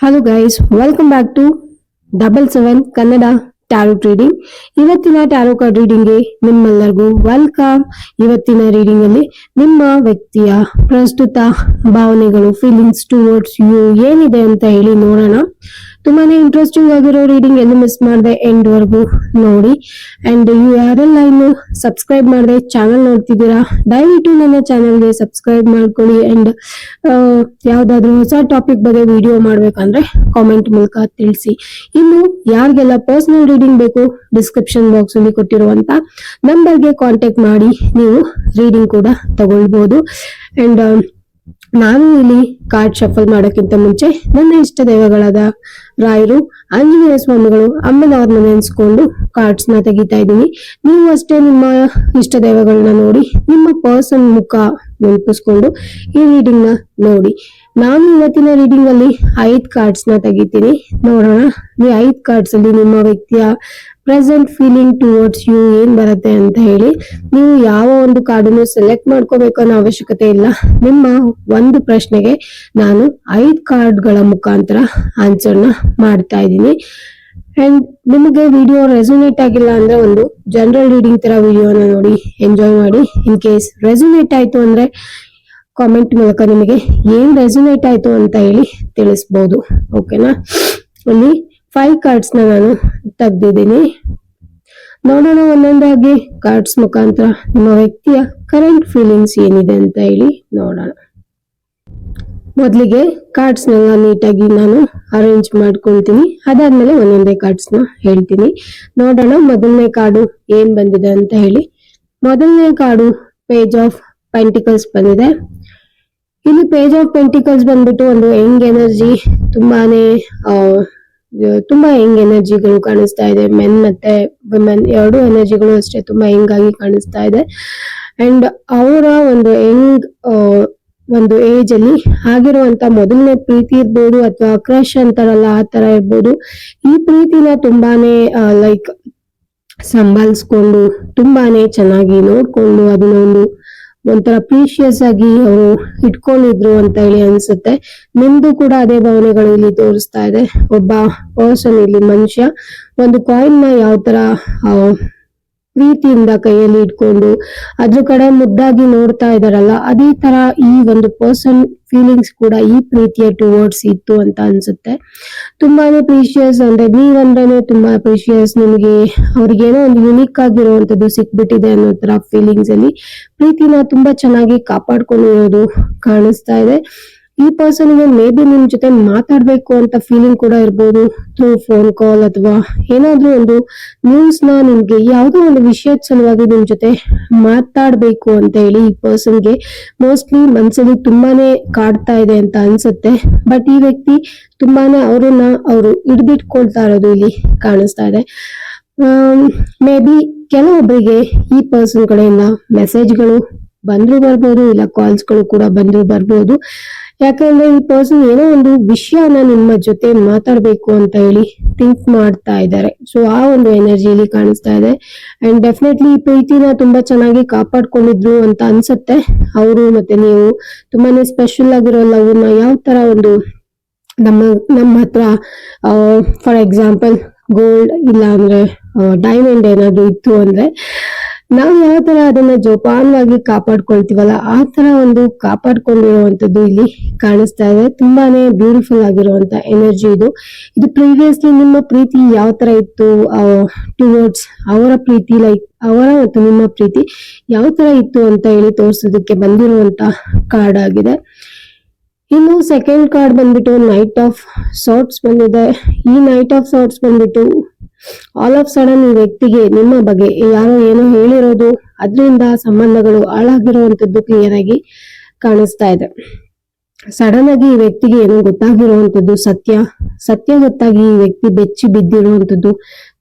Hello guys welcome back to double seven Kannada tarot reading ಇವತ್ತಿನ tarot card ರೀಡಿಂಗ್ಗೆ ನಿಮ್ಮೆಲ್ಲರಿಗೂ welcome ಇವತ್ತಿನ reading ಅಲ್ಲಿ ನಿಮ್ಮ ವ್ಯಕ್ತಿಯ ಪ್ರಸ್ತುತ ಭಾವನೆಗಳು ಫೀಲಿಂಗ್ಸ್ ಟುವರ್ಡ್ಸ್ ಯು ಏನಿದೆ ಅಂತ ಹೇಳಿ ನೋಡೋಣ. ತುಂಬಾನೇ ಇಂಟ್ರೆಸ್ಟಿಂಗ್ ಆಗಿರೋ ರೀಡಿಂಗ್ ಎಲ್ಲೂ ಮಿಸ್ ಮಾಡಿದೆ ಎಂಡ್ ವರ್ಗೂ ನೋಡಿ. ಅಂಡ್ ಯು ಯಾರೆಲ್ಲ ಇನ್ನು ಸಬ್ಸ್ಕ್ರೈಬ್ ಮಾಡಿದೆ ಚಾನಲ್ ನೋಡ್ತಿದ್ದೀರಾ, ದಯವಿಟ್ಟು ನನ್ನ ಚಾನಲ್ಗೆ ಸಬ್ಸ್ಕ್ರೈಬ್ ಮಾಡ್ಕೊಳ್ಳಿ. ಅಂಡ್ ಯಾವ್ದಾದ್ರು ಹೊಸ ಟಾಪಿಕ್ ಬಗ್ಗೆ ವಿಡಿಯೋ ಮಾಡ್ಬೇಕಂದ್ರೆ ಕಾಮೆಂಟ್ ಮೂಲಕ ತಿಳಿಸಿ. ಇನ್ನು ಯಾರಿಗೆಲ್ಲ ಪರ್ಸನಲ್ ರೀಡಿಂಗ್ ಬೇಕು ಡಿಸ್ಕ್ರಿಪ್ಷನ್ ಬಾಕ್ಸ್ ಅಲ್ಲಿ ಕೊಟ್ಟಿರುವಂತ ನಂಬರ್ಗೆ ಕಾಂಟ್ಯಾಕ್ಟ್ ಮಾಡಿ, ನೀವು ರೀಡಿಂಗ್ ಕೂಡ ತಗೊಳ್ಬಹುದು ಅಂಡ್ ನಾನು ಇಲ್ಲಿ ಕಾರ್ಡ್ ಶಫಲ್ ಮಾಡೋಕ್ಕಿಂತ ಮುಂಚೆ ನನ್ನ ಇಷ್ಟ ದೈವಗಳಾದ ರಾಯರು, ಆಂಜನೇಯ ಸ್ವಾಮಿಗಳು, ಅಮ್ಮನವ್ರನ್ನ ನೆನೆಸ್ಕೊಂಡು ಕಾರ್ಡ್ಸ್ನ ತೆಗಿತಾ ಇದ್ದೀನಿ. ನೀವು ಅಷ್ಟೇ ನಿಮ್ಮ ಇಷ್ಟ ದೈವಗಳನ್ನ ನೋಡಿ, ನಿಮ್ಮ ಪರ್ಸನ್ ಮುಖ ನೆನಪಿಸ್ಕೊಂಡು ಈ ರೀಡಿಂಗ್ನ ನೋಡಿ. ನಾನು ಇವತ್ತಿನ ರೀಡಿಂಗ್ ಅಲ್ಲಿ ಐದ್ ಕಾರ್ಡ್ಸ್ನ ತೆಗಿತೀನಿ. ನೋಡೋಣ, ಈ ಐದ್ ಕಾರ್ಡ್ಸ್ ಅಲ್ಲಿ ನಿಮ್ಮ ವ್ಯಕ್ತಿಯ ಪ್ರೆಸೆಂಟ್ ಫೀಲಿಂಗ್ ಟುವರ್ಡ್ಸ್ ಯು ಏನ್ ಬರುತ್ತೆ ಅಂತ ಹೇಳಿ ನೀವು ಯಾವ ಒಂದು ಕಾರ್ಡನ್ನು ಸೆಲೆಕ್ಟ್ ಮಾಡ್ಕೋಬೇಕು ಅನ್ನೋ ಅವಶ್ಯಕತೆ ಇಲ್ಲ. ನಿಮ್ಮ ಒಂದು ಪ್ರಶ್ನೆಗೆ ನಾನು ಐದು ಕಾರ್ಡ್ಗಳ ಮುಖಾಂತರ ಆನ್ಸರ್ನ ಮಾಡ್ತಾ ಇದ್ದೀನಿ. ಅಂಡ್ ನಿಮಗೆ ವಿಡಿಯೋ ರೆಸೊನೇಟ್ ಆಗಿಲ್ಲ ಅಂದ್ರೆ ಒಂದು ಜನರಲ್ ರೀಡಿಂಗ್ ತರ ವಿಡಿಯೋನ ನೋಡಿ ಎಂಜಾಯ್ ಮಾಡಿ. ಇನ್ ಕೇಸ್ ರೆಸೊನೇಟ್ ಆಯ್ತು ಅಂದ್ರೆ ಕಾಮೆಂಟ್ ಮೂಲಕ ನಿಮಗೆ ಏನ್ ರೆಸೊನೇಟ್ ಆಯ್ತು ಅಂತ ಹೇಳಿ ತಿಳಿಸ್ಬೋದು. ಓಕೆನಾ ಅಲ್ಲಿ ಫೈವ್ ಕಾರ್ಡ್ಸ್ ನಾನು ತೆಗ್ದಿದ್ದೀನಿ. ನೋಡೋಣ ಒಂದೊಂದಾಗಿ ಕಾರ್ಡ್ಸ್ ಮುಖಾಂತರ ನಿಮ್ಮ ವ್ಯಕ್ತಿಯ ಕರೆಂಟ್ ಫೀಲಿಂಗ್ಸ್ ಏನಿದೆ ಅಂತ ಹೇಳಿ ನೋಡೋಣ. ಮೊದಲಿಗೆ ಕಾರ್ಡ್ಸ್ ನೆಲ್ಲ ನೀಟಾಗಿ ನಾನು ಅರೇಂಜ್ ಮಾಡ್ಕೊಳ್ತೀನಿ ಅದಾದ್ಮೇಲೆ ಒಂದೊಂದೇ ಕಾರ್ಡ್ಸ್ನ ಹೇಳ್ತೀನಿ. ನೋಡೋಣ ಮೊದಲನೇ ಕಾರ್ಡು ಏನ್ ಬಂದಿದೆ ಅಂತ ಹೇಳಿ. ಮೊದಲನೇ ಕಾರ್ಡು ಪೇಜ್ ಆಫ್ ಪೆಂಟಿಕಲ್ಸ್ ಬಂದಿದೆ. ಇಲ್ಲಿ ಪೇಜ್ ಆಫ್ ಪೆಂಟಿಕಲ್ಸ್ ಬಂದ್ಬಿಟ್ಟು ಒಂದು ಯಂಗ್ ಎನರ್ಜಿ ತುಂಬಾನೇ ತುಂಬಾ ಯಂಗ್ ಎನರ್ಜಿಗಳು ಕಾಣಿಸ್ತಾ ಇದೆ. ಮೆನ್ ಮತ್ತೆ ವುಮೆನ್ ಎರಡು ಎನರ್ಜಿಗಳು ಅಷ್ಟೇ ತುಂಬಾ ಯಂಗ್ ಆಗಿ ಕಾಣಿಸ್ತಾ ಇದೆ. ಅಂಡ್ ಅವರ ಒಂದು ಯಂಗ್ ಒಂದು ಏಜ್ ಅಲ್ಲಿ ಆಗಿರುವಂತ ಮೊದಲನೇ ಪ್ರೀತಿ ಇರ್ಬೋದು ಅಥವಾ ಕ್ರಶ್ ಅಂತಾರಲ್ಲ ಆ ತರ ಇರ್ಬೋದು. ಈ ಪ್ರೀತಿನ ತುಂಬಾನೇ ಲೈಕ್ ಸಂಭಾಲಿಸ್ಕೊಂಡು, ತುಂಬಾನೇ ಚೆನ್ನಾಗಿ ನೋಡ್ಕೊಂಡು ಅದನ್ನ ಒಂದು ಒಂಥರ ಪ್ರೀಶಿಯಸ್ ಆಗಿ ಅವರು ಇಟ್ಕೊಂಡಿದ್ರು ಅಂತ ಹೇಳಿ ಅನ್ಸುತ್ತೆ. ನಿಮ್ದು ಕೂಡ ಅದೇ ಭಾವನೆಗಳು ಇಲ್ಲಿ ತೋರಿಸ್ತಾ ಇದೆ. ಒಬ್ಬ ಪರ್ಸನ್ ಇಲ್ಲಿ ಮನುಷ್ಯ, ಒಂದು ಕಾಯಿನ್ನ ಯಾವ ತರ ಪ್ರೀತಿಯಿಂದ ಕೈಯಲ್ಲಿ ಇಟ್ಕೊಂಡು, ಅದ್ರ ಕಡೆ ಮುದ್ದಾಗಿ ನೋಡ್ತಾ ಇದಾರಲ್ಲ ಅದೇ ತರ ಈ ಒಂದು ಪರ್ಸನ್ ಫೀಲಿಂಗ್ಸ್ ಕೂಡ ಈ ಪ್ರೀತಿಯ ಟುವರ್ಡ್ಸ್ ಇತ್ತು ಅಂತ ಅನ್ಸುತ್ತೆ. ತುಂಬಾನೇ ಪ್ರೀಶಿಯಸ್ ಅಂದ್ರೆ ನೀವಂದ್ರೇನೆ ತುಂಬಾ ಪ್ರೀಶಿಯಸ್ ನಿಮಗೆ ಅವ್ರಿಗೇನೋ ಒಂದು ಯುನಿಕ್ ಆಗಿರುವಂತದ್ದು ಸಿಕ್ಬಿಟ್ಟಿದೆ ಅನ್ನೋ ತರ ಫೀಲಿಂಗ್ಸ್ ಅಲ್ಲಿ. ಪ್ರೀತಿನ ತುಂಬಾ ಚೆನ್ನಾಗಿ ಕಾಪಾಡ್ಕೊಂಡಿರೋದು ಕಾಣಿಸ್ತಾ ಇದೆ. ಈ ಪರ್ಸನ್ಗೆ ಮೇ ಬಿ ನಿಮ್ ಜೊತೆ ಮಾತಾಡ್ಬೇಕು ಅಂತ ಫೀಲಿಂಗ್ ಕೂಡ ಇರ್ಬೋದು. ಥ್ರೂ ಫೋನ್ ಕಾಲ್ ಅಥವಾ ಏನಾದ್ರೂ ಒಂದು ನ್ಯೂಸ್ನ ನಿಮ್ಗೆ ಯಾವುದೋ ಒಂದು ವಿಷಯದ ಸಲುವಾಗಿ ನಿಮ್ ಜೊತೆ ಮಾತಾಡ್ಬೇಕು ಅಂತ ಹೇಳಿ ಈ ಪರ್ಸನ್ಗೆ ಮೋಸ್ಟ್ಲಿ ಮನ್ಸಲ್ಲಿ ತುಂಬಾನೇ ಕಾಡ್ತಾ ಇದೆ ಅಂತ ಅನ್ಸುತ್ತೆ. ಬಟ್ ಈ ವ್ಯಕ್ತಿ ತುಂಬಾನೇ ಅವ್ರನ್ನ ಅವರು ಹಿಡಿದಿಟ್ಕೊಳ್ತಾ ಇರೋದು ಇಲ್ಲಿ ಕಾಣಿಸ್ತಾ ಇದೆ. ಮೇ ಬಿ ಕೆಲವೊಬ್ಬರಿಗೆ ಈ ಪರ್ಸನ್ ಕಡೆಯಿಂದ ಮೆಸೇಜ್ಗಳು ಬಂದ್ರು ಬರ್ಬೋದು, ಇಲ್ಲ ಕಾಲ್ಸ್ಗಳು ಕೂಡ ಬಂದ್ರು ಬರ್ಬೋದು. ಯಾಕಂದ್ರೆ ಈ ಪರ್ಸನ್ ಏನೋ ಒಂದು ವಿಷಯನ ನಿಮ್ಮ ಜೊತೆ ಮಾತಾಡ್ಬೇಕು ಅಂತ ಹೇಳಿ ಥಿಂಕ್ ಮಾಡ್ತಾ ಇದ್ದಾರೆ. ಸೊ ಆ ಒಂದು ಎನರ್ಜಿ ಇಲ್ಲಿ ಕಾಣಿಸ್ತಾ ಇದೆ. ಅಂಡ್ ಡೆಫಿನೆಟ್ಲಿ ಈ ಪ್ರೀತಿನ ತುಂಬಾ ಚೆನ್ನಾಗಿ ಕಾಪಾಡ್ಕೊಂಡಿದ್ರು ಅಂತ ಅನ್ಸುತ್ತೆ. ಅವರು ಮತ್ತೆ ನೀವು ತುಂಬಾನೇ ಸ್ಪೆಷಲ್ ಆಗಿರೋ ಲವ್ನ ಯಾವ ತರ ಒಂದು ನಮ್ಮ ನಮ್ಮ ಹತ್ರ ಫಾರ್ ಎಕ್ಸಾಂಪಲ್ ಗೋಲ್ಡ್ ಇಲ್ಲ ಅಂದ್ರೆ ಡೈಮಂಡ್ ಏನಾದ್ರು ಇತ್ತು ಅಂದ್ರೆ ನಾವು ಯಾವ ತರ ಅದನ್ನ ಜೋಪಾನವಾಗಿ ಕಾಪಾಡ್ಕೊಳ್ತೀವಲ್ಲ, ಆ ತರ ಒಂದು ಕಾಪಾಡ್ಕೊಂಡಿರುವಂತದ್ದು ಇಲ್ಲಿ ಕಾಣಿಸ್ತಾ ಇದೆ. ತುಂಬಾನೇ ಬ್ಯೂಟಿಫುಲ್ ಆಗಿರುವಂತ ಎನರ್ಜಿ ಇದು. ಇದು ಪ್ರೀವಿಯಸ್ಲಿ ನಿಮ್ಮ ಪ್ರೀತಿ ಯಾವ ತರ ಇತ್ತು ಟುವರ್ಡ್ಸ್ ಅವರ ಪ್ರೀತಿ ಲೈಕ್ ಅವರ ಮತ್ತು ನಿಮ್ಮ ಪ್ರೀತಿ ಯಾವ ತರ ಇತ್ತು ಅಂತ ಹೇಳಿ ತೋರಿಸೋದಕ್ಕೆ ಬಂದಿರುವಂತ ಕಾರ್ಡ್ ಆಗಿದೆ. ಇನ್ನು ಸೆಕೆಂಡ್ ಕಾರ್ಡ್ ಬಂದ್ಬಿಟ್ಟು ನೈಟ್ ಆಫ್ ಸಾರ್ಟ್ಸ್ ಬಂದಿದೆ. ಈ ನೈಟ್ ಆಫ್ ಸಾರ್ಟ್ಸ್ ಬಂದ್ಬಿಟ್ಟು ಆಲ್ ಆಫ್ ಸಡನ್ ಈ ವ್ಯಕ್ತಿಗೆ ನಿಮ್ಮ ಬಗ್ಗೆ ಯಾರೋ ಏನೋ ಹೇಳಿರೋದು, ಅದರಿಂದ ಸಂಬಂಧಗಳು ಹಾಳಾಗಿರುವಂತದ್ದು ಕ್ಲಿಯರ್ ಆಗಿ ಕಾಣಿಸ್ತಾ ಇದೆ. ಸಡನ್ ಆಗಿ ಈ ವ್ಯಕ್ತಿಗೆ ಏನೋ ಗೊತ್ತಾಗಿರುವಂತದ್ದು ಸತ್ಯ ಸತ್ಯ ಗೊತ್ತಾಗಿ ಈ ವ್ಯಕ್ತಿ ಬೆಚ್ಚಿ ಬಿದ್ದಿರುವಂತದ್ದು,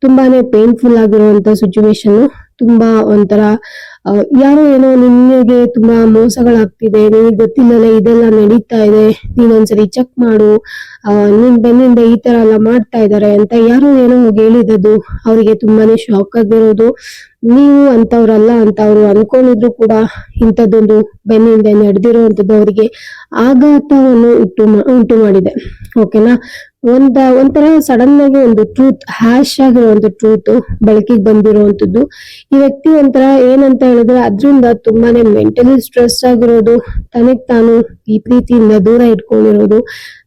ತುಂಬಾನೇ ಪೇನ್ಫುಲ್ ಆಗಿರುವಂತ ಸಿಚುವೇಶನ್ ತುಂಬಾ ಒಂಥರ ಯಾರೋ ಏನೋ ನಿನ್ನೆಗೆ ತುಂಬಾ ಮೋಸಗಳಾಗ್ತಿದೆ, ನಿನಗೆ ಗೊತ್ತಿಲ್ಲದೆ ಇದೆಲ್ಲ ನಡೀತಾ ಇದೆ, ನೀನೊಂದ್ಸರಿ ಚೆಕ್ ಮಾಡು ನಿನ್ ಬೆನ್ನಿಂದ ಈ ತರ ಎಲ್ಲ ಮಾಡ್ತಾ ಇದಾರೆ ಅಂತ ಯಾರೋ ಏನೋ ಹೋಗಿ ಹೇಳಿದದು ಅವರಿಗೆ ತುಂಬಾನೇ ಶಾಕ್ ಆಗಿರೋದು. ನೀವು ಅಂತವ್ರಲ್ಲ ಅಂತ ಅವ್ರು ಅನ್ಕೊಂಡಿದ್ರು ಕೂಡ ಇಂಥದ್ದೊಂದು ಬೆನ್ನಿಂದ ನಡೆದಿರುವಂತದ್ದು ಅವರಿಗೆ ಆಘಾತವನ್ನು ಉಂಟು ಉಂಟು ಮಾಡಿದೆ. ಓಕೆನಾ ಒಂದ, ಒಂಥರ ಸಡನ್ ಆಗಿ ಒಂದು ಟ್ರೂತ್ ಹ್ಯಾಶ್ ಆಗಿರೋ ಒಂದು ಟ್ರೂತ್ ಬೆಳಕಿಗೆ ಬಂದಿರುವಂತದ್ದು ಈ ವ್ಯಕ್ತಿ ಒಂಥರ ಏನಂತ ಹೇಳಿದ್ರೆ ಅದ್ರಿಂದ ತುಂಬಾನೇ ಮೆಂಟಲಿ ಸ್ಟ್ರೆಸ್ ಆಗಿರೋದು, ತನಗ್ ತಾನು ಈ ಪ್ರೀತಿಯಿಂದ ದೂರ ಇಟ್ಕೊಂಡಿರೋದು.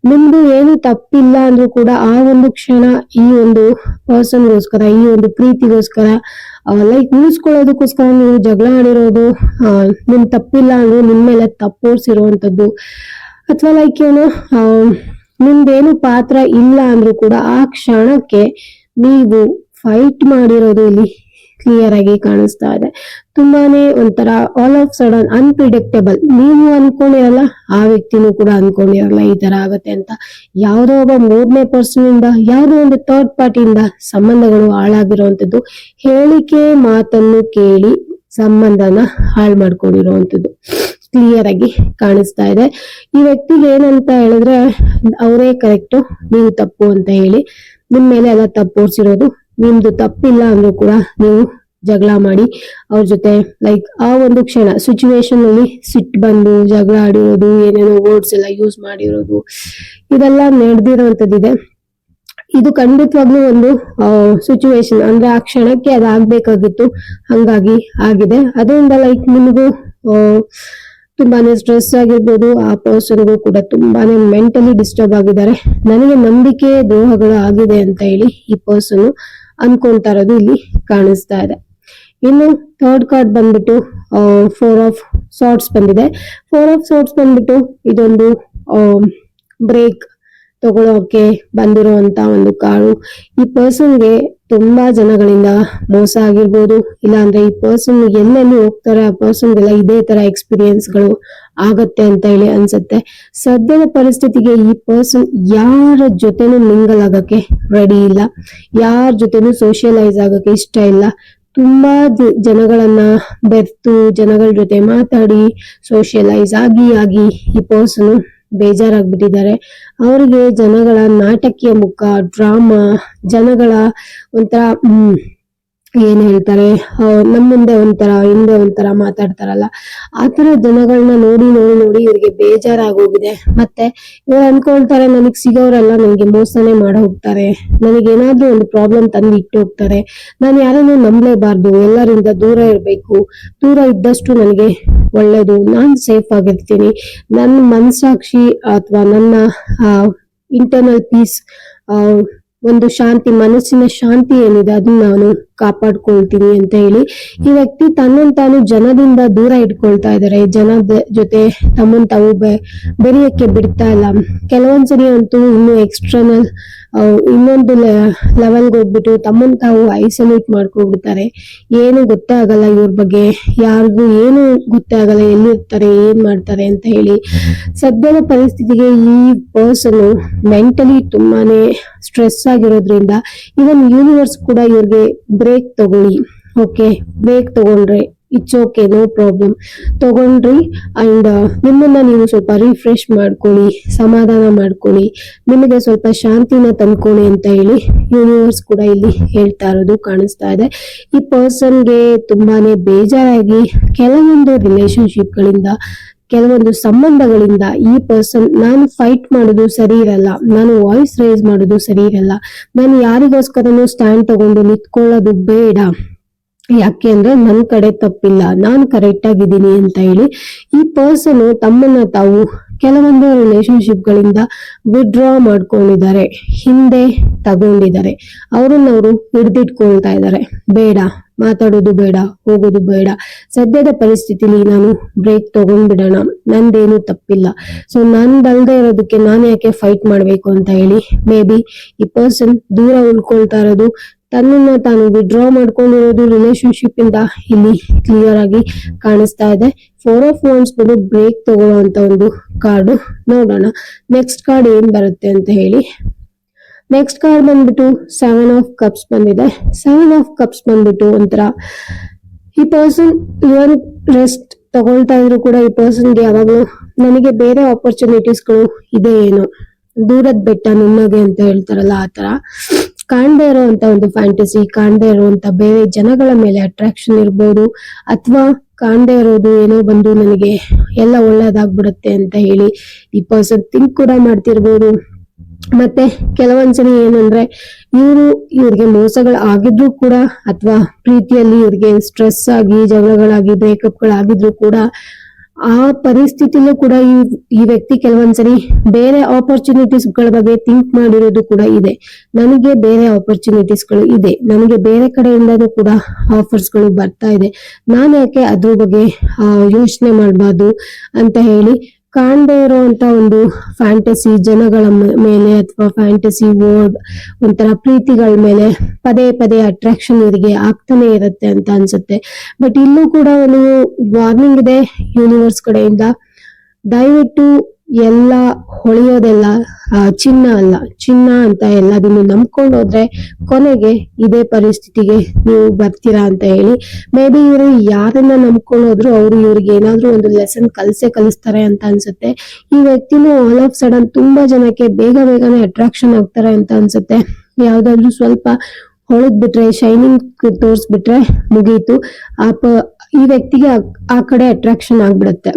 ನಿಮ್ದು ಏನು ತಪ್ಪಿಲ್ಲ ಅಂದ್ರೂ ಕೂಡ ಆ ಒಂದು ಕ್ಷಣ ಈ ಒಂದು ಪರ್ಸನ್ಗೋಸ್ಕರ ಈ ಒಂದು ಪ್ರೀತಿಗೋಸ್ಕರ ಲೈಕ್ ಉಳಿಸ್ಕೊಳ್ಳೋದಕ್ಕೋಸ್ಕರ ನೀವು ಜಗಳ ಆಡಿರೋದು ನಿಮ್ ತಪ್ಪಿಲ್ಲ ಅಂದ್ರೆ ನಿಮ್ ಮೇಲೆ ತಪ್ಪೋರ್ಸಿರುವಂತದ್ದು ಅಥವಾ ಲೈಕ್ ಏನು ನಿಮ್ದೇನು ಪಾತ್ರ ಇಲ್ಲ ಅಂದ್ರೂ ಕೂಡ ಆ ಕ್ಷಣಕ್ಕೆ ನೀವು ಫೈಟ್ ಮಾಡಿರೋದು ಇಲ್ಲಿ ಕ್ಲಿಯರ್ ಆಗಿ ಕಾಣಿಸ್ತಾ ಇದೆ. ತುಂಬಾನೇ ಒಂಥರ ಆಲ್ ಆಫ್ ಸಡನ್ ಅನ್ಪ್ರಿಡಿಕ್ಟೇಬಲ್ ನೀವು ಅನ್ಕೊಂಡಿರಲ್ಲ, ಆ ವ್ಯಕ್ತಿನೂ ಕೂಡ ಅನ್ಕೊಂಡಿರಲ್ಲ ಈ ತರ ಆಗತ್ತೆ ಅಂತ. ಯಾವುದೋ ಒಬ್ಬ ಮೂರನೇ ಪರ್ಸನ್ ಇಂದ, ಯಾವುದೋ ಒಂದು ಥರ್ಡ್ ಪಾರ್ಟಿಯಿಂದ ಸಂಬಂಧಗಳು ಹಾಳಾಗಿರುವಂತದ್ದು ಹೇಳಿಕೆ ಮಾತನ್ನು ಕೇಳಿ ಸಂಬಂಧನ ಹಾಳು ಮಾಡ್ಕೊಂಡಿರುವಂತದ್ದು ಕ್ಲಿಯರ್ ಆಗಿ ಕಾಣಿಸ್ತಾ ಇದೆ. ಈ ವ್ಯಕ್ತಿಗೆ ಏನಂತ ಹೇಳಿದ್ರೆ, ಅವರೇ ಕರೆಕ್ಟ್ ನೀವು ತಪ್ಪು ಅಂತ ಹೇಳಿ, ನಿಮ್ ಮೇಲೆ ಎಲ್ಲ ತಪ್ಪೋರ್ಸಿರೋದು ನಿಮ್ದು ತಪ್ಪಿಲ್ಲ ಅಂದ್ರೂ ಕೂಡ ನೀವು ಜಗಳ ಮಾಡಿ, ಅವ್ರ ಜೊತೆ ಲೈಕ್ ಆ ಒಂದು ಕ್ಷಣ ಸಿಚುವೇಶನ್ ಅಲ್ಲಿ ಸಿಟ್ ಬಂದು ಜಗಳ ಆಡಿರೋದು, ಏನೇನೋ ವರ್ಡ್ಸ್ ಎಲ್ಲ ಯೂಸ್ ಮಾಡಿರೋದು, ಇದೆಲ್ಲ ನಡೆದಿರೋಂಥದ್ದಿದೆ. ಇದು ಖಂಡಿತವಾಗ್ಲೂ ಒಂದು ಸಿಚುವೇಶನ್ ಅಂದ್ರೆ ಆ ಕ್ಷಣಕ್ಕೆ ಅದಾಗಬೇಕಾಗಿತ್ತು. ಹಂಗಾಗಿ ಆಗಿದೆ. ಅದರಿಂದ ಲೈಕ್ ನಿಮಗೂ ತುಂಬಾನೇ ಸ್ಟ್ರೆಸ್ ಆಗಿರ್ಬೋದು, ಆ ಪರ್ಸನ್ಗೂ ಕೂಡ ತುಂಬಾನೇ ಮೆಂಟಲಿ ಡಿಸ್ಟರ್ಬ್ ಆಗಿದ್ದಾರೆ. ನನಗೆ ನಂಬಿಕೆ ದ್ರೋಹಗಳು ಆಗಿದೆ ಅಂತ ಹೇಳಿ ಈ ಪರ್ಸನ್ ಅನ್ಕೊಂತಾ ಇರೋದು ಇಲ್ಲಿ ಕಾಣಿಸ್ತಾ ಇದೆ. ಇನ್ನು ಥರ್ಡ್ ಕಾರ್ಡ್ ಬಂದ್ಬಿಟ್ಟು ಫೋರ್ ಆಫ್ ಸಾರ್ಟ್ಸ್ ಬಂದಿದೆ. ಫೋರ್ ಆಫ್ ಸಾರ್ಟ್ಸ್ ಬಂದ್ಬಿಟ್ಟು ಇದೊಂದು ಬ್ರೇಕ್ ತಗೊಳ್ಳೋಕೆ ಬಂದಿರುವಂತ ಒಂದು ಕಾರು ಈ ಪರ್ಸನ್ಗೆ ತುಂಬಾ ಜನಗಳಿಂದ ಮೋಸ ಆಗಿರ್ಬೋದು. ಇಲ್ಲಾಂದ್ರೆ ಈ ಪರ್ಸನ್ ಎಲ್ಲೆಲ್ಲಿ ಹೋಗ್ತಾರೆ, ಆ ಪರ್ಸನ್ಗೆಲ್ಲ ಇದೇ ತರ ಎಕ್ಸ್ಪೀರಿಯನ್ಸ್ಗಳು ಆಗತ್ತೆ ಅಂತ ಹೇಳಿ ಅನ್ಸುತ್ತೆ. ಸದ್ಯದ ಪರಿಸ್ಥಿತಿಗೆ ಈ ಪರ್ಸನ್ ಯಾರ ಜೊತೆನೂ ಮಿಂಗಲ್ ಆಗಕ್ಕೆ ರೆಡಿ ಇಲ್ಲ. ಯಾರ ಜೊತೆನೂ ಸೋಷಿಯಲೈಸ್ ಆಗಕ್ಕೆ ಇಷ್ಟ ಇಲ್ಲ. ತುಂಬಾ ಜನಗಳನ್ನ ಬೆರ್ತು, ಜನಗಳ ಜೊತೆ ಮಾತಾಡಿ ಸೋಷಿಯಲೈಸ್ ಆಗಿ ಆಗಿ ಈ ಪರ್ಸನ್ ಬೇಜಾರಾಗ್ಬಿಟ್ಟಿದ್ದಾರೆ. ಅವರಿಗೆ ಜನಗಳ ನಾಟಕೀಯ ಮುಖ, ಡ್ರಾಮಾ, ಜನಗಳ ಒಂಥರ ಏನ್ ಹೇಳ್ತಾರೆ ನಮ್ಮ ನಮ್ ಮುಂದೆ ಒಂಥರ, ಹಿಂದೆ ಒಂಥರ ಮಾತಾಡ್ತಾರಲ್ಲ, ಆ ತರ ಜನಗಳನ್ನ ನೋಡಿ ನೋಡಿ ನೋಡಿ ಇವ್ರಿಗೆ ಬೇಜಾರಾಗೋಗಿದೆ. ಮತ್ತೆ ಇವ್ರು ಅನ್ಕೊಳ್ತಾರೆ, ನನಗ್ ಸಿಗೋರೆಲ್ಲ ನನಗೆ ಮೋಸನೇ ಮಾಡ ಹೋಗ್ತಾರೆ ನನಗೆ ಏನಾದ್ರೂ ಒಂದು ಪ್ರಾಬ್ಲಮ್ ತಂದು ಇಟ್ಟು ಹೋಗ್ತಾರೆ ನಾನು ಯಾರನ್ನು ನಂಬಲೇಬಾರ್ದು. ಎಲ್ಲರಿಂದ ದೂರ ಇರಬೇಕು. ದೂರ ಇದ್ದಷ್ಟು ನನಗೆ ಒಳ್ಳೇದು. ನಾನು ಸೇಫ್ ಆಗಿರ್ತೀನಿ. ನನ್ನ ಮನಸಾಕ್ಷಿ ಅಥವಾ ನನ್ನ ಇಂಟರ್ನಲ್ ಪೀಸ್ ಒಂದು ಶಾಂತಿ, ಮನಸ್ಸಿನ ಶಾಂತಿ ಏನಿದೆ ಅದನ್ನ ನಾನು ಕಾಪಾಡ್ಕೊಳ್ತೀನಿ ಅಂತ ಹೇಳಿ ಈ ವ್ಯಕ್ತಿ ತನ್ನನ್ನು ತಾನು ಜನದಿಂದ ದೂರ ಇಟ್ಕೊಳ್ತಾ ಇದ್ದಾರೆ. ಜನದ ಜೊತೆ ತಮ್ಮನ್ ತಾವು ಬೆರೆಯಕ್ಕೆ ಬಿಡ್ತಾ ಇಲ್ಲ. ಕೆಲವೊಂದ್ಸರಿ ಅಂತೂ ಇನ್ನು ಎಕ್ಸ್ಟರ್ನಲ್ ಇನ್ನೊಂದು ಲೆವೆಲ್ಗೆ ಹೋಗ್ಬಿಟ್ಟು ತಮ್ಮನ್ನು ತಾವು ಐಸೋಲೇಟ್ ಮಾಡ್ಕೊಂಡ್ಬಿಡ್ತಾರೆ. ಏನು ಗೊತ್ತೇ ಆಗಲ್ಲ ಇವ್ರ ಬಗ್ಗೆ. ಯಾರಿಗೂ ಏನು ಗೊತ್ತೇ ಆಗಲ್ಲ ಎಲ್ಲಿರ್ತಾರೆ ಏನ್ ಮಾಡ್ತಾರೆ ಅಂತ ಹೇಳಿ. ಸದ್ಯದ ಪರಿಸ್ಥಿತಿಗೆ ಈ ಪರ್ಸನ್ ಮೆಂಟಲಿ ತುಂಬಾನೇ ಸ್ಟ್ರೆಸ್ ಆಗಿರೋದ್ರಿಂದ ಇವನ್ ಯೂನಿವರ್ಸ್ ಕೂಡ ಇವ್ರಿಗೆ ಬ್ರೇಕ್ ತಗೊಳ್ಳಿ. ಓಕೆ ಬ್ರೇಕ್ ತಗೊಂಡ್ರೆ ಇಟ್ಸ್ ಓಕೆ ನೋ ಪ್ರಾಬ್ಲಮ್ ತಗೊಂಡ್ರಿ ಅಂಡ್ ನಿಮ್ಮನ್ನ ನೀವು ಸ್ವಲ್ಪ ರಿಫ್ರೆಶ್ ಮಾಡ್ಕೊಳ್ಳಿ, ಸಮಾಧಾನ ಮಾಡ್ಕೊಳ್ಳಿ. ನಿಮಗೆ ಸ್ವಲ್ಪ ಶಾಂತಿನ ತಂದ್ಕೊಳ್ಳಿ ಅಂತ ಹೇಳಿ ಯೂನಿವರ್ಸ್ ಕೂಡ ಇಲ್ಲಿ ಹೇಳ್ತಾ ಇರೋದು ಕಾಣಿಸ್ತಾ ಇದೆ. ಈ ಪರ್ಸನ್ಗೆ ತುಂಬಾನೇ ಬೇಜಾರಾಗಿ ಕೆಲವೊಂದು ರಿಲೇಶನ್ಶಿಪ್ ಗಳಿಂದ, ಕೆಲವೊಂದು ಸಂಬಂಧಗಳಿಂದ ಈ ಪರ್ಸನ್ ನಾನು ಫೈಟ್ ಮಾಡೋದು ಸರಿ ಇರಲ್ಲ, ನಾನು ವಾಯ್ಸ್ ರೇಸ್ ಮಾಡೋದು ಸರಿ ಇರಲ್ಲ, ನಾನು ಯಾರಿಗೋಸ್ಕರನೂ ಸ್ಟ್ಯಾಂಡ್ ತಗೊಂಡು ನಿಂತ್ಕೊಳ್ಳೋದು ಬೇಡ. ಯಾಕೆ ಅಂದ್ರೆ ನನ್ ಕಡೆ ತಪ್ಪಿಲ್ಲ, ನಾನ್ ಕರೆಕ್ಟ್ ಆಗಿದ್ದೀನಿ ಅಂತ ಹೇಳಿ ಈ ಪರ್ಸನ್ ತಮ್ಮನ್ನ ತಾವು ಕೆಲವೊಂದು ರಿಲೇಶನ್ಶಿಪ್ ಗಳಿಂದ ವಿಡ್ರಾ ಮಾಡ್ಕೊಂಡಿದ್ದಾರೆ, ಹಿಂದೆ ತಗೊಂಡಿದ್ದಾರೆ. ಅವ್ರನ್ನ ಅವರು ಹಿಡ್ದಿಟ್ಕೊಳ್ತಾ ಇದ್ದಾರೆ. ಬೇಡ, ಮಾತಾಡೋದು ಬೇಡ, ಹೋಗೋದು ಬೇಡ. ಸದ್ಯದ ಪರಿಸ್ಥಿತಿಲಿ ನಾನು ಬ್ರೇಕ್ ತಗೊಂಡ್ಬಿಡೋಣ, ನಂದೇನು ತಪ್ಪಿಲ್ಲ. ಸೊ ನಂದಲ್ದೇ ಇರೋದಕ್ಕೆ ನಾನು ಯಾಕೆ ಫೈಟ್ ಮಾಡ್ಬೇಕು ಅಂತ ಹೇಳಿ ಮೇ ಬಿ ಈ ಪರ್ಸನ್ ದೂರ ಉಳ್ಕೊಳ್ತಾ ಇರೋದು ತನ್ನನ್ನ ತಾನು ವಿಡ್ರಾ ಮಾಡ್ಕೊಂಡಿರೋದು ರಿಲೇಶನ್ಶಿಪ್ ಇಂದ ಇಲ್ಲಿ ಕ್ಲಿಯರ್ ಆಗಿ ಕಾಣಿಸ್ತಾ ಇದೆ. ಫೋರ್ ಆಫ್ ವಾನ್ಸ್ ಬಂದು ಬ್ರೇಕ್ ತಗೊಳ್ಳುವಂತ ಒಂದು ಕಾರ್ಡ್ ನೋಡೋಣ. ನೆಕ್ಸ್ಟ್ ಕಾರ್ಡ್ ಏನ್ ಬರುತ್ತೆ ಅಂತ ಹೇಳಿ. ನೆಕ್ಸ್ಟ್ ಕಾರ್ಡ್ ಬಂದ್ಬಿಟ್ಟು ಸೆವೆನ್ ಆಫ್ ಕಪ್ಸ್ ಬಂದಿದೆ. ಸೆವೆನ್ ಆಫ್ ಕಪ್ಸ್ ಬಂದ್ಬಿಟ್ಟು ಒಂಥರ ಈ ಪರ್ಸನ್ ಇವನ್ ರೆಸ್ಟ್ ತಗೊಳ್ತಾ ಇದ್ರು ಕೂಡ ಈ ಪರ್ಸನ್ಗೆ ಯಾವಾಗಲೂ ನನಗೆ ಬೇರೆ ಆಪರ್ಚುನಿಟೀಸ್ಗಳು ಇದೆ ಏನು. ದೂರದ ಬೆಟ್ಟ ನಿಮ್ಮಗೆ ಅಂತ ಹೇಳ್ತಾರಲ್ಲ ಆ ತರ ಕಾಣದೇ ಇರುವಂತ ಒಂದು ಫ್ಯಾಂಟಸಿ ಕಾಣದೇ ಇರುವಂತ ಬೇರೆ ಜನಗಳ ಮೇಲೆ ಅಟ್ರಾಕ್ಷನ್ ಇರ್ಬೋದು, ಅಥವಾ ಕಾಣದೇ ಇರೋದು ಏನೋ ಬಂದು ನನಗೆ ಎಲ್ಲ ಒಳ್ಳೇದಾಗ್ಬಿಡುತ್ತೆ ಅಂತ ಹೇಳಿ ಈ ಪರ್ಸನ್ ಥಿಂಕ್ ಕೂಡ ಮಾಡ್ತಿರ್ಬೋದು. ಮತ್ತೆ ಕೆಲವೊಂದ್ಸಲ ಏನಂದ್ರೆ ಇವರು ಇವ್ರಿಗೆ ಮೋಸಗಳು ಆಗಿದ್ರು ಕೂಡ ಅಥವಾ ಪ್ರೀತಿಯಲ್ಲಿ ಇವ್ರಿಗೆ ಸ್ಟ್ರೆಸ್ ಆಗಿ, ಜಗಳಗಳಾಗಿ ಬ್ರೇಕಪ್ಗಳಾಗಿದ್ರು ಕೂಡ ಆ ಪರಿಸ್ಥಿತಿಲೂ ಕೂಡ ಈ ಈ ವ್ಯಕ್ತಿ ಕೆಲವೊಂದ್ಸರಿ ಬೇರೆ ಆಪರ್ಚುನಿಟೀಸ್ಗಳ ಬಗ್ಗೆ ಥಿಂಕ್ ಮಾಡಿರೋದು ಕೂಡ ಇದೆ. ನನಗೆ ಬೇರೆ ಆಪರ್ಚುನಿಟೀಸ್ಗಳು ಇದೆ. ನನಗೆ ಬೇರೆ ಕಡೆಯಿಂದಲೂ ಕೂಡ ಆಫರ್ಸ್ಗಳು ಬರ್ತಾ ಇದೆ. ನಾನು ಯಾಕೆ ಅದ್ರ ಬಗ್ಗೆ ಯೋಚನೆ ಮಾಡಬಾರ್ದು ಅಂತ ಹೇಳಿ ಕಾಣದೇ ಇರುವಂತ ಒಂದು ಫ್ಯಾಂಟಸಿ ಜನಗಳ ಮೇಲೆ ಅಥವಾ ಫ್ಯಾಂಟಸಿ ವರ್ಡ್ ಒಂಥರ ಪ್ರೀತಿಗಳ ಮೇಲೆ ಪದೇ ಪದೇ ಅಟ್ರಾಕ್ಷನ್ ಇವರಿಗೆ ಆಗ್ತಾನೆ ಇರುತ್ತೆ ಅಂತ ಅನ್ಸುತ್ತೆ. ಬಟ್ ಇಲ್ಲೂ ಕೂಡ ಒಂದು ವಾರ್ನಿಂಗ್ ಇದೆ ಯೂನಿವರ್ಸ್ ಕಡೆಯಿಂದ. ದಯವಿಟ್ಟು ಎಲ್ಲ ಹೊಳೆಯೋದೆಲ್ಲ ಚಿನ್ನ ಅಲ್ಲ, ಚಿನ್ನ ಅಂತ ಎಲ್ಲದನ್ನು ನಂಬ್ಕೊಂಡು ಹೋದ್ರೆ ಕೊನೆಗೆ ಇದೇ ಪರಿಸ್ಥಿತಿಗೆ ನೀವು ಬರ್ತೀರಾ ಅಂತ ಹೇಳಿ ಮೇ ಬಿ ಇವರು ಯಾರನ್ನ ನಂಬ್ಕೊಂಡು ಹೋದ್ರು ಅವ್ರು ಇವ್ರಿಗೆ ಏನಾದ್ರೂ ಒಂದು ಲೆಸನ್ ಕಲ್ಸೆ ಕಲಿಸ್ತಾರೆ ಅಂತ ಅನ್ಸುತ್ತೆ. ಈ ವ್ಯಕ್ತಿನೂ ಆಲ್ ಆಫ್ ಸಡನ್ ತುಂಬಾ ಜನಕ್ಕೆ ಬೇಗ ಬೇಗನೆ ಅಟ್ರಾಕ್ಷನ್ ಆಗ್ತಾರೆ ಅಂತ ಅನ್ಸುತ್ತೆ. ಯಾವ್ದಾದ್ರು ಸ್ವಲ್ಪ ಹೊಳದ್ ಬಿಟ್ರೆ ಶೈನಿಂಗ್ ತೋರ್ಸ್ಬಿಟ್ರೆ ಮುಗೀತು. ಆ ಈ ವ್ಯಕ್ತಿಗೆ ಆ ಕಡೆ ಅಟ್ರಾಕ್ಷನ್ ಆಗ್ಬಿಡುತ್ತೆ.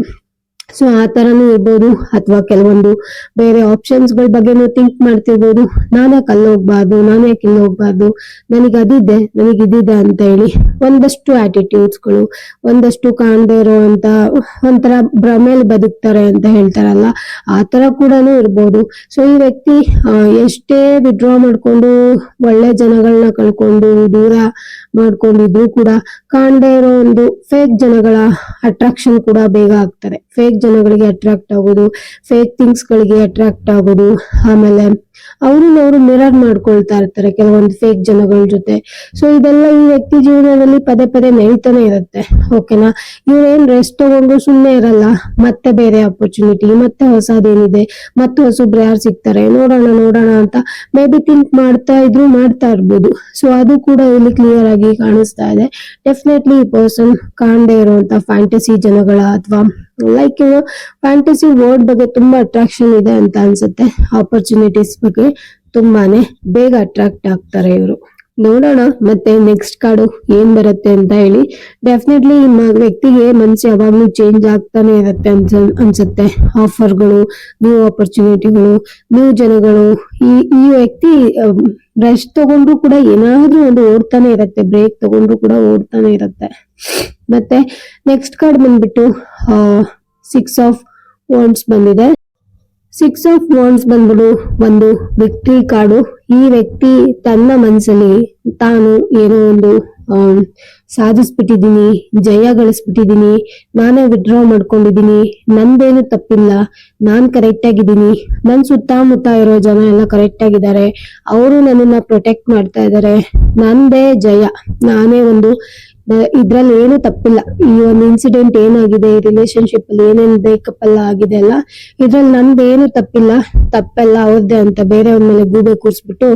ಸೊ ಆ ತರನೂ ಇರ್ಬೋದು ಅಥವಾ ಕೆಲವೊಂದು ಬೇರೆ ಆಪ್ಷನ್ಸ್ಗಳ ಬಗ್ಗೆನೂ ಥಿಂಕ್ ಮಾಡ್ತಿರ್ಬೋದು. ನಾನೇ ಅಲ್ಲಿ ಹೋಗ್ಬಾರ್ದು? ನಾನೇ ಇಲ್ಲಿ ಹೋಗ್ಬಾರ್ದು? ನನಗೆ ಅದಿದೆ ನನಗೆ ಇದಿದೆ ಅಂತ ಹೇಳಿ ಒಂದಷ್ಟು ಆಟಿಟ್ಯೂಡ್ಸ್ಗಳು, ಒಂದಷ್ಟು ಕಾಣದೇ ಇರುವಂತ ಒಂಥರ ಭ್ರಮೆಯಲ್ಲಿ ಬದುಕ್ತಾರೆ ಅಂತ ಹೇಳ್ತಾರಲ್ಲ, ಆ ತರ ಕೂಡ ಇರ್ಬೋದು. ಸೊ ಈ ವ್ಯಕ್ತಿ ಎಷ್ಟೇ ವಿಡ್ರಾ ಮಾಡ್ಕೊಂಡು ಒಳ್ಳೆ ಜನಗಳನ್ನ ಕಳ್ಕೊಂಡು, ದೂರ ಮಾಡ್ಕೊಂಡಿದ್ರು ಕೂಡ ಕಾಣದೇ ಇರೋ ಒಂದು ಫೇಕ್ ಜನಗಳ ಅಟ್ರಾಕ್ಷನ್ ಕೂಡ ಬೇಗ ಆಗ್ತಾರೆ. ಫೇಕ್ ಜನಗಳಿಗೆ ಅಟ್ರಾಕ್ಟ್ ಆಗೋದು ಫೇಕ್ ಥಿಂಗ್ಸ್ ಗಳಿಗೆ ಅಟ್ರಾಕ್ಟ್ ಆಗೋದು, ಆಮೇಲೆ ಅವ್ರನ್ನ ಅವರು ಮಿರರ್ ಮಾಡ್ಕೊಳ್ತಾ ಇರ್ತಾರೆ ಕೆಲವೊಂದು ಫೇಕ್ ಜನಗಳ ಜೊತೆ. ಸೊ ಇದೆಲ್ಲ ಈ ವ್ಯಕ್ತಿ ಜೀವನದಲ್ಲಿ ಪದೇ ಪದೇ ನಡೀತಾನೆ ಇರುತ್ತೆ ಓಕೆನಾ ಇವ್ರೇನ್ ರೆಸ್ಟ್ ತಗೊಂಡು ಸುಮ್ಮನೆ ಇರಲ್ಲ, ಮತ್ತೆ ಬೇರೆ ಅಪರ್ಚುನಿಟಿ ಮತ್ತೆ ಹೊಸದೇನಿದೆ, ಮತ್ತೆ ಹೊಸಬ್ರು ಯಾರು ಸಿಗ್ತಾರೆ? ನೋಡೋಣ ನೋಡೋಣ ಅಂತ ಮೇ ಬಿ ಥಿಂಕ್ ಮಾಡ್ತಾ ಇದ್ರು ಮಾಡ್ತಾ ಇರ್ಬೋದು. ಸೊ ಅದು ಕೂಡ ಇಲ್ಲಿ ಕ್ಲಿಯರ್ ಆಗಿ ಕಾಣಿಸ್ತಾ ಇದೆ. ಡೆಫಿನೆಟ್ಲಿ ಈ ಪರ್ಸನ್ ಕಾಣದೇ ಇರುವಂತ ಫ್ಯಾಂಟಸಿ ಜನಗಳ ಅಥವಾ ಲೈಕ್ ಫ್ಯಾಂಟಸಿ ವರ್ಡ್ ಬಗ್ಗೆ ತುಂಬಾ ಅಟ್ರಾಕ್ಷನ್ ಇದೆ ಅಂತ ಅನ್ಸುತ್ತೆ. ಆಪರ್ಚುನಿಟೀಸ್ ಬಗ್ಗೆ ತುಂಬಾನೇ ಬೇಗ ಅಟ್ರಾಕ್ಟ್ ಆಗ್ತಾರೆ ಇವರು. ನೋಡೋಣ, ಮತ್ತೆ ನೆಕ್ಸ್ಟ್ ಕಾರ್ಡು ಏನ್ ಬರುತ್ತೆ ಅಂತ ಹೇಳಿ. ಡೆಫಿನೆಟ್ಲಿ ನಿಮ್ಮ ವ್ಯಕ್ತಿಗೆ ಮನ್ಸು ಯಾವಾಗ್ಲೂ ಚೇಂಜ್ ಆಗ್ತಾನೆ ಇರುತ್ತೆ ಅನ್ಸ ಅನ್ಸುತ್ತೆ. ಆಫರ್ಗಳು ನ್ಯೂ ಆಪರ್ಚುನಿಟಿಗಳು ನ್ಯೂ ಜನಗಳು. ಈ ಈ ವ್ಯಕ್ತಿ ರೆಸ್ಟ್ ತಗೊಂಡ್ರು ಕೂಡ ಏನಾದ್ರೂ ಒಂದು ಓಡ್ತಾನೆ ಇರತ್ತೆ ಬ್ರೇಕ್ ತಗೊಂಡ್ರು ಕೂಡ ಓಡ್ತಾನೆ ಇರುತ್ತೆ. ಮತ್ತೆ ನೆಕ್ಸ್ಟ್ ಕಾರ್ಡ್ ಬಂದ್ಬಿಟ್ಟು ಸಿಕ್ಸ್ ಆಫ್ ವಾಂಡ್ಸ್ ಬಂದಿದೆ. ಸಿಕ್ಸ್ ಆಫ್ ವಾಂಡ್ಸ್ ಬಂದ್ಬಿಡು, ಒಂದು ವಿಕ್ಟ್ರಿ ಕಾರ್ಡು ಈ ವ್ಯಕ್ತಿ ತನ್ನ ಮನಸ್ಸಲ್ಲಿ ತಾನು ಏನೋ ಒಂದು ಸಾಧಿಸ್ಬಿಟ್ಟಿದ್ದೀನಿ, ಜಯ ಗಳಿಸ್ಬಿಟ್ಟಿದ್ದೀನಿ, ನಾನೇ ವಿಡ್ರಾ ಮಾಡ್ಕೊಂಡಿದ್ದೀನಿ, ನಂದೇನು ತಪ್ಪಿಲ್ಲ, ನಾನು ಕರೆಕ್ಟ್ ಆಗಿದ್ದೀನಿ. ನನ್ನ ಸುತ್ತಮುತ್ತ ಇರೋ ಜನ ಎಲ್ಲ ಕರೆಕ್ಟ್ ಆಗಿದ್ದಾರೆ. ಅವರು ನನ್ನನ್ನು ಪ್ರೊಟೆಕ್ಟ್ ಮಾಡ್ತಾ ಇದ್ದಾರೆ. ನಂದೇ ಜಯ. ನಾನೇ ಒಂದು ಇದ್ರಲ್ಲಿ ಏನು ತಪ್ಪಿಲ್ಲ. ಈ ಒಂದು ಇನ್ಸಿಡೆಂಟ್ ಏನಾಗಿದೆ, ಈ ರಿಲೇಶನ್ಶಿಪ್ ಅಲ್ಲಿ ಏನೇನ್ ಬ್ರೇಕಪ್ ಎಲ್ಲ ಆಗಿದೆ ಅಲ್ಲ, ಇದ್ರಲ್ಲಿ ನಂದೇನು ತಪ್ಪಿಲ್ಲ, ತಪ್ಪೆಲ್ಲ ಅವ್ರದ್ದೇ ಅಂತ ಬೇರೆಯವ್ರ ಮೇಲೆ ಗೂಬೆ ಕೂರಿಸ್ಬಿಟ್ಟು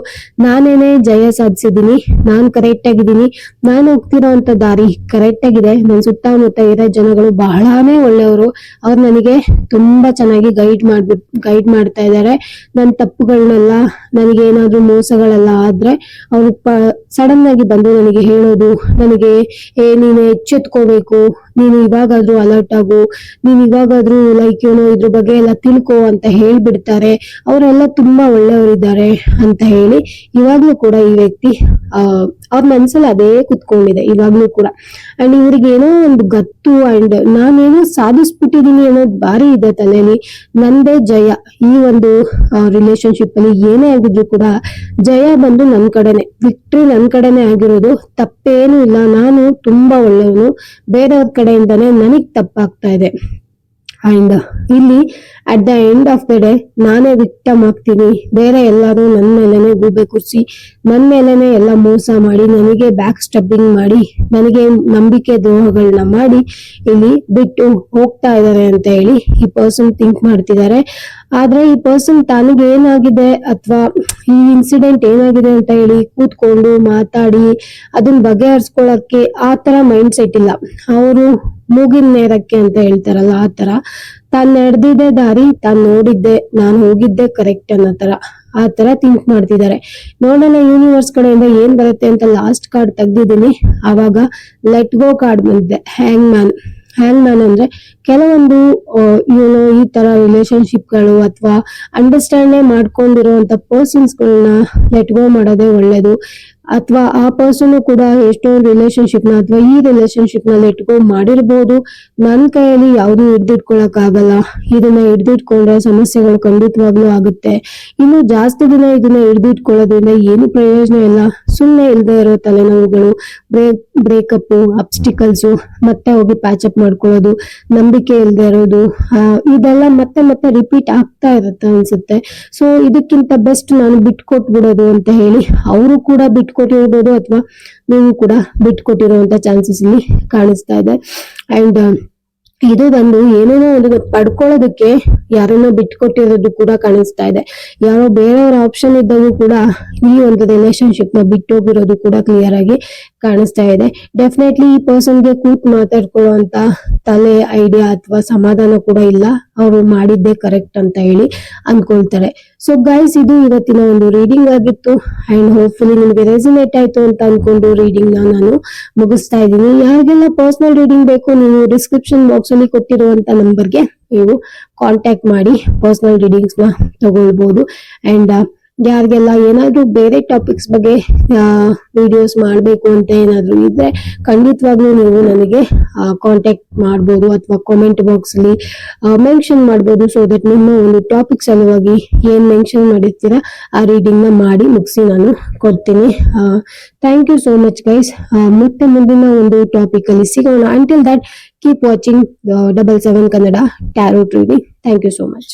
ನಾನೇನೆ ಜಯ ಸಾಧಿಸಿದೀನಿ ನಾನ್ ಕರೆಕ್ಟ್ ಆಗಿದ್ದೀನಿ, ನಾನು ಹೋಗ್ತಿರೋ ಅಂತ ದಾರಿ ಕರೆಕ್ಟ್ ಆಗಿದೆ, ನನ್ ಸುತ್ತಮುತ್ತ ಇರೋ ಜನಗಳು ಬಹಳಾನೇ ಒಳ್ಳೆಯವರು, ಅವ್ರು ನನಗೆ ತುಂಬಾ ಚೆನ್ನಾಗಿ ಗೈಡ್ ಮಾಡ್ಬಿಟ್ ಗೈಡ್ ಮಾಡ್ತಾ ಇದ್ದಾರೆ. ನನ್ನ ತಪ್ಪುಗಳನ್ನೆಲ್ಲ ನನಗೆ ಏನಾದ್ರೂ ಮೋಸಗಳೆಲ್ಲ ಆದ್ರೆ ಅವ್ರು ಸಡನ್ ಆಗಿ ಬಂದು ನನಗೆ ಹೇಳೋದು, ನನಗೆ ಏ, ನೀನು ಎಚ್ಚೆತ್ಕೋಬೇಕು. ನೀನು ಇವಾಗಾದ್ರೂ ಅಲರ್ಟ್ ಆಗು. ನೀನ್ ಇವಾಗಾದ್ರೂ ಲೈಕ್ ಏನೋ ಇದ್ರ ಬಗ್ಗೆ ಎಲ್ಲ ತಿಳ್ಕೊ ಅಂತ ಹೇಳ್ಬಿಡ್ತಾರೆ. ಅವರೆಲ್ಲ ತುಂಬಾ ಒಳ್ಳೆಯವರಿದ್ದಾರೆ ಅಂತ ಹೇಳಿ ಇವಾಗ್ಲೂ ಕೂಡ ಈ ವ್ಯಕ್ತಿ ಅವ್ರ ಮನ್ಸಲ್ಲಿ ಅದೇ ಕುತ್ಕೊಂಡಿದೆ ಇವಾಗ್ಲೂ ಕೂಡ. ಅಂಡ್ ಇವ್ರಿಗೆ ಏನೋ ಒಂದು ಗತ್ತು ಅಂಡ್ ನಾನೇನೋ ಸಾಧಿಸ್ಬಿಟ್ಟಿದೀನಿ ಅನ್ನೋದು ಭಾರಿ ಇದೆ ತಲೆಯಲ್ಲಿ ನಂದೇ ಜಯ. ಈ ಒಂದು ರಿಲೇಶನ್ಶಿಪ್ ಅಲ್ಲಿ ಏನೇ ಆಗಿದ್ರು ಕೂಡ ಜಯ ಬಂದು ನನ್ ಕಡೆನೆ. ವಿಕ್ಟ್ರಿ ನನ್ ಕಡೆನೆ ಆಗಿರೋದು ತಪ್ಪೇನು ಇಲ್ಲ. ನಾನು ತುಂಬಾ ಒಳ್ಳೆಯವನು. ಬೇರೆಯವ್ರ ಕಡೆಯಿಂದಾನೇ ನನಗ್ ತಪ್ಪಾಗ್ತಾ ಇದೆ. ಅಂಡ್ ಇಲ್ಲಿ at the end of the day ನಾನೇ ವಿಕ್ಟಮ್ ಆಗ್ತೀನಿ. ಬೇರೆ ಎಲ್ಲರೂ ನನ್ನ ಮೇಲೆನೆ ಗೂಬೆ ಕುರ್ಸಿ ನನ್ನ ಮೇಲೆನೆ ಎಲ್ಲ ಮೋಸ ಮಾಡಿ, ನನಗೆ ಬ್ಯಾಕ್ ಸ್ಟಬ್ಬಿಂಗ್ ಮಾಡಿ, ನನಗೆ ನಂಬಿಕೆ ದ್ರೋಹಗಳನ್ನ ಮಾಡಿ, ಇಲ್ಲಿ ಬಿಟ್ಟು ಹೋಗ್ತಾ ಇದ್ದಾರೆ ಅಂತ ಹೇಳಿ ಈ ಪರ್ಸನ್ ಥಿಂಕ್ ಮಾಡ್ತಿದ್ದಾರೆ. ಆದ್ರೆ ಈ ಪರ್ಸನ್ ತನಗೆ ಏನಾಗಿದೆ ಅಥವಾ ಈ ಇನ್ಸಿಡೆಂಟ್ ಏನಾಗಿದೆ ಅಂತ ಹೇಳಿ ಕೂತ್ಕೊಂಡು ಮಾತಾಡಿ ಅದನ್ನ ಬಗೆಹರಿಸ್ಕೊಳಕ್ಕೆ ಆ ತರ ಮೈಂಡ್ ಸೆಟ್ ಇಲ್ಲ. ಅವರು ಮೂಗಿನ ನೇರಕ್ಕೆ ಅಂತ ಹೇಳ್ತಾರಲ್ಲ ಆ ತರ. ತಾನ್ ನಡೆದಿದ್ದೆ ದಾರಿ, ತಾನ್ ನೋಡಿದ್ದೆ, ನಾನು ಹೋಗಿದ್ದೆ ಕರೆಕ್ಟ್ ಅನ್ನೋ ತರ. ಆ ತರ ಥಿಂಕ್ ಮಾಡ್ತಿದ್ದಾರೆ. ನೋಡೋಣ ಯೂನಿವರ್ಸ್ ಕಡೆಯಿಂದ ಏನ್ ಬರುತ್ತೆ ಅಂತ ಲಾಸ್ಟ್ ಕಾರ್ಡ್ ತೆಗ್ದಿದ್ದೀನಿ. ಆವಾಗ ಲೆಟ್ ಗೋ ಕಾರ್ಡ್ ಬಂದಿದೆ. ಹ್ಯಾಂಗ್ ಮ್ಯಾನ್ ಹ್ಯಾಂಗ್ ಮ್ಯಾನ್ ಅಂದ್ರೆ ಕೆಲವೊಂದು ಇವನು ಈ ತರ ರಿಲೇಶನ್ಶಿಪ್ಗಳು ಅಥವಾ ಅಂಡರ್ಸ್ಟ್ಯಾಂಡೇ ಮಾಡ್ಕೊಂಡಿರುವಂತ ಪರ್ಸನ್ಸ್ ಗಳನ್ನ ಲೆಟ್ ಗೋ ಮಾಡೋದೇ ಒಳ್ಳೇದು. ಅಥವಾ ಆ ಪರ್ಸನ್ ಕೂಡ ಎಷ್ಟೋ ರಿಲೇಶನ್ಶಿಪ್ನ ಅಥವಾ ಈ ರಿಲೇಶನ್ಶಿಪ್ನಲ್ಲಿ ಇಟ್ಕೊಂಡು ಮಾಡಿರ್ಬೋದು. ನನ್ನ ಕೈಯಲ್ಲಿ ಯಾವ್ದು ಹಿಡ್ದಿಟ್ಕೊಳಕ್ ಆಗಲ್ಲ ಇದನ್ನ ಹಿಡ್ದಿಟ್ಕೊಂಡ್ರೆ ಸಮಸ್ಯೆಗಳು ಖಂಡಿತವಾಗ್ಲೂ ಆಗುತ್ತೆ. ಇನ್ನು ಜಾಸ್ತಿ ದಿನ ಇದನ್ನ ಹಿಡ್ದಿಟ್ಕೊಳ್ಳೋದ್ರಿಂದ ಏನು ಪ್ರಯೋಜನ ಇಲ್ಲ. ಸುಮ್ಮನೆ ಇಲ್ಲದೆ ಇರೋ ತಲೆನೋವುಗಳು ಬ್ರೇಕ್ ಬ್ರೇಕಪ್ ಅಬ್ಸ್ಟಿಕಲ್ಸ್ ಮತ್ತೆ ಹೋಗಿ ಪ್ಯಾಚ್ ಅಪ್ ಮಾಡ್ಕೊಳ್ಳೋದು, ನಂಬಿಕೆ ಇಲ್ಲದೆ ಇರೋದು ಇದೆಲ್ಲ ಮತ್ತೆ ಮತ್ತೆ ರಿಪೀಟ್ ಆಗ್ತಾ ಇರುತ್ತೆ ಅನ್ಸುತ್ತೆ. ಸೊ ಇದಕ್ಕಿಂತ ಬೆಸ್ಟ್ ನಾನು ಬಿಟ್ಕೊಟ್ಬಿಡೋದು ಅಂತ ಹೇಳಿ, ಅವರು ಕೂಡ ಬಿಟ್ಕೊಟ್ಟಿರ್ಬೋದು ಅಥವಾ ನೀವು ಕೂಡ ಬಿಟ್ಕೊಟ್ಟಿರುವಂತ ಚಾನ್ಸಸ್ ಇಲ್ಲಿ ಕಾಣಿಸ್ತಾ ಇದೆ. ಅಂಡ್ ಇದು ಬಂದು ಏನೇನೋ ಒಂದು ಪಡ್ಕೊಳ್ಳೋದಕ್ಕೆ ಯಾರನ್ನ ಬಿಟ್ಕೊಟ್ಟಿರೋದು ಕೂಡ ಕಾಣಿಸ್ತಾ ಇದೆ. ಯಾರೋ ಬೇರೆಯವರ ಆಪ್ಷನ್ ಇದ್ದಾಗೂ ಕೂಡ ಈ ಒಂದು ರಿಲೇಶನ್ಶಿಪ್ನ ಬಿಟ್ಟೋಗಿರೋದು ಕೂಡ ಕ್ಲಿಯರ್ ಆಗಿ ಕಾಣಿಸ್ತಾ ಇದೆ. ಡೆಫಿನೆಟ್ಲಿ ಈ ಪರ್ಸನ್ಗೆ ಕೂತ್ ಮಾತಾಡ್ಕೊಳ್ಳುವಂತ ತಲೆ ಐಡಿಯಾ ಅಥವಾ ಸಮಾಧಾನ ಕೂಡ ಇಲ್ಲ. ಅವರು ಮಾಡಿದ್ದೇ ಕರೆಕ್ಟ್ ಅಂತ ಹೇಳಿ ಅನ್ಕೊಳ್ತಾರೆ ಸೊ ಗೈಸ್ ಇದು ಇವತ್ತಿನ ಒಂದು ರೀಡಿಂಗ್ ಆಗಿತ್ತು. ಅಂಡ್ ಹೋಪ್ಫುಲಿ ನಿಮಗೆ ರೆಸಿನೇಟ್ ಆಯ್ತು ಅಂತ ಅನ್ಕೊಂಡು ರೀಡಿಂಗ್ ನಾನು ಮುಗಿಸ್ತಾ ಇದ್ದೀನಿ. ಯಾರಿಗೆಲ್ಲ ಪರ್ಸನಲ್ ರೀಡಿಂಗ್ ಬೇಕು, ನೀವು ಡಿಸ್ಕ್ರಿಪ್ಷನ್ ಬಾಕ್ಸ್ ಅಲ್ಲಿ ಕೊಟ್ಟಿರುವಂತ ನಂಬರ್ಗೆ ನೀವು ಕಾಂಟ್ಯಾಕ್ಟ್ ಮಾಡಿ ಪರ್ಸನಲ್ ರೀಡಿಂಗ್ಸ್ನ ತಗೊಳ್ಬಹುದು ಅಂಡ್ ಯಾರಿಗೆಲ್ಲ ಏನಾದ್ರೂ ಬೇರೆ ಟಾಪಿಕ್ಸ್ ಬಗ್ಗೆ ವಿಡಿಯೋಸ್ ಮಾಡಬೇಕು ಅಂತ ಏನಾದ್ರೂ ಇದ್ರೆ ಖಂಡಿತವಾಗ್ಲೂ ನೀವು ನನಗೆ ಕಾಂಟ್ಯಾಕ್ಟ್ ಮಾಡ್ಬೋದು ಅಥವಾ ಕಾಮೆಂಟ್ ಬಾಕ್ಸ್ ಅಲ್ಲಿ ಮೆನ್ಷನ್ ಮಾಡ್ಬೋದು ಸೊ ದಟ್ ನಿಮ್ಮ ಒಂದು ಟಾಪಿಕ್ ಸಲುವಾಗಿ ಏನ್ ಮೆನ್ಷನ್ ಮಾಡಿರ್ತೀರಾ ಆ ರೀಡಿಂಗ್ನ ಮಾಡಿ ಮುಗಿಸಿ ನಾನು ಕೊಡ್ತೀನಿ. Thank you so much guys ಮತ್ತೆ ಮುಂದಿನ ಒಂದು ಟಾಪಿಕ್ ಅಲ್ಲಿ ಸಿಗೋಣ. Until that keep watching double seven Kannada tarot reading thank you so much